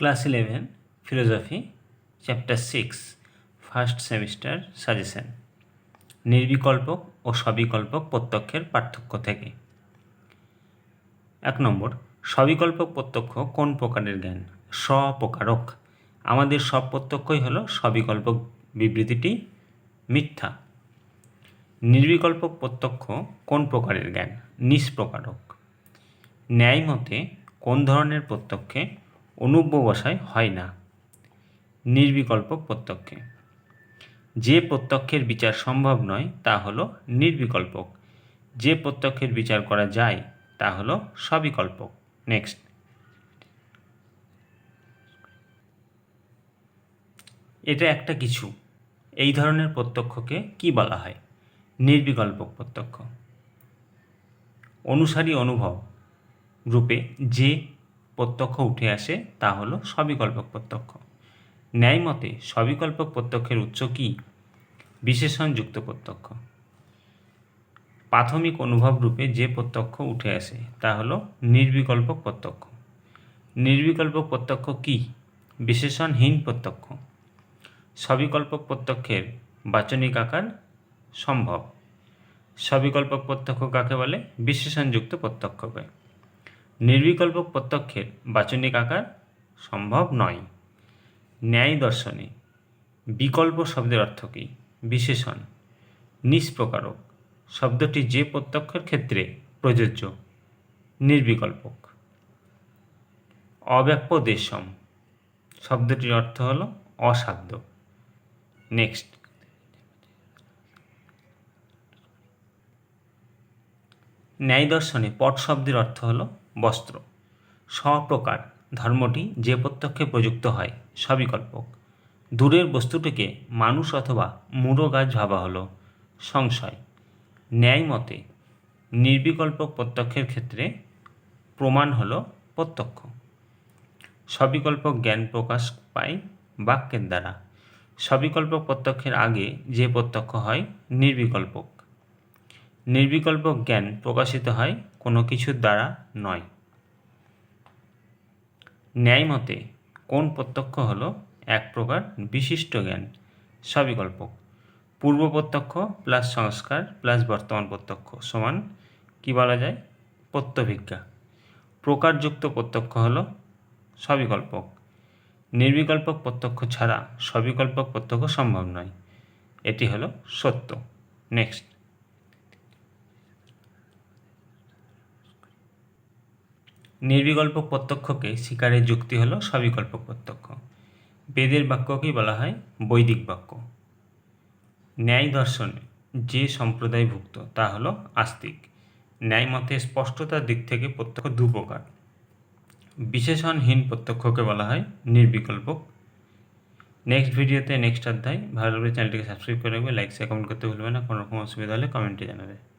Class eleven philosophy chapter six first semester suggestion নির্বিকল্পক ও সবিকল্পক প্রত্যক্ষের পার্থক্য থেকে। এক নম্বর, সবিকল্পক প্রত্যক্ষ কোন প্রকারের জ্ঞান? স্বপ্রকারক। আমাদের সব প্রত্যক্ষই হলো সবিকল্পক বিবৃতিটি মিথ্যা। নির্বিকল্পক প্রত্যক্ষ কোন প্রকারের জ্ঞান? নিষ্প্রকারক। ন্যায় মতে কোন ধরনের প্রত্যক্ষে অনুব্যবসায় হয় না। নির্বিকল্প প্রত্যক্ষে। যে প্রত্যক্ষের বিচার সম্ভব নয়, তা হলো নির্বিকল্পক। যে প্রত্যক্ষের বিচার করা যায়, তা হলো সবিকল্পক। নেক্সট। এটা একটা কিছু। এই ধরনের প্রত্যক্ষকে কি বলা হয়? নির্বিকল্পক প্রত্যক্ষ। অনুসারী অনুভব। রূপে যে প্রত্যক্ষ উঠে আসে, তা হলো সবিকল্পক প্রত্যক্ষ। ন্যায় মতে সবিকল্পক প্রত্যক্ষের উৎস কি? বিশেষণযুক্ত প্রত্যক্ষ। প্রাথমিক অনুভব রূপে যে প্রত্যক্ষ উঠে আসে, তা হলো নির্বিকল্পক প্রত্যক্ষ। নির্বিকল্পক প্রত্যক্ষ কি? বিশেষণহীন প্রত্যক্ষ। সবিকল্পক প্রত্যক্ষের বাচনিক আকার সম্ভব। সবিকল্পক প্রত্যক্ষ কাকে বলে? বিশেষণযুক্ত প্রত্যক্ষকে। নির্বিকল্পক প্রত্যক্ষের বাচনিক আকার সম্ভব নয়। ন্যায় দর্শনে বিকল্প শব্দের অর্থ কী? বিশেষণ। নিষ্প্রকারক। শব্দটি যে প্রত্যক্ষের ক্ষেত্রে প্রযোজ্য। নির্বিকল্পক। অব্যাপ্য দেশম শব্দটির অর্থ হল অসাধ্য। নেক্সট। ন্যায় দর্শনে পট শব্দের অর্থ হল বস্ত্র। স্বপ্রকার ধর্মটি যে প্রত্যক্ষে প্রযুক্ত হয় সবিকল্পক দূরের বস্তুটিকে মানুষ অথবা মূঢ় গাছ ভাবা হলো। সংশয়। ন্যায় মতে নির্বিকল্পক প্রত্যক্ষের ক্ষেত্রে প্রমাণ হলো প্রত্যক্ষ। সবিকল্পক জ্ঞান প্রকাশ পায় বাক্যের দ্বারা। সবিকল্পক প্রত্যক্ষের আগে যে প্রত্যক্ষ হয়, নির্বিকল্পক। নির্বিকল্পক জ্ঞান প্রকাশিত হয় কোনো কিছুর দ্বারা নয়। ন্যায় মতে কোন প্রত্যক্ষ হলো এক প্রকার বিশিষ্ট জ্ঞান? সবিকল্পক। পূর্ব প্রত্যক্ষ প্লাস সংস্কার প্লাস বর্তমান প্রত্যক্ষ সমান, কি বলা যায়? প্রত্যভিজ্ঞা। প্রকারযুক্ত প্রত্যক্ষ হল সবিকল্পক। নির্বিকল্পক প্রত্যক্ষ ছাড়া সবিকল্পক প্রত্যক্ষ সম্ভব নয়। এটি হলো সত্য। নেক্সট। নির্বিকল্প প্রত্যক্ষকে স্বীকারের যুক্তি হলো সবিকল্প প্রত্যক্ষ। বেদের বাক্যকেই বলা হয় বৈদিক বাক্য। ন্যায় দর্শন যে সম্প্রদায়ভুক্ত, তা হলো আস্তিক। ন্যায় মতে স্পষ্টতার দিক থেকে প্রত্যক্ষ দু প্রকার বিশেষণহীন প্রত্যক্ষকে বলা হয় নির্বিকল্প। নেক্সট ভিডিওতে, নেক্সট অধ্যায়, ভালো চ্যানেলটিকে সাবস্ক্রাইব করে রাখবে, লাইক শেয়ার কমেন্ট করতে ভুলবে না, কোনো রকম অসুবিধা হলে কমেন্টে জানাবে।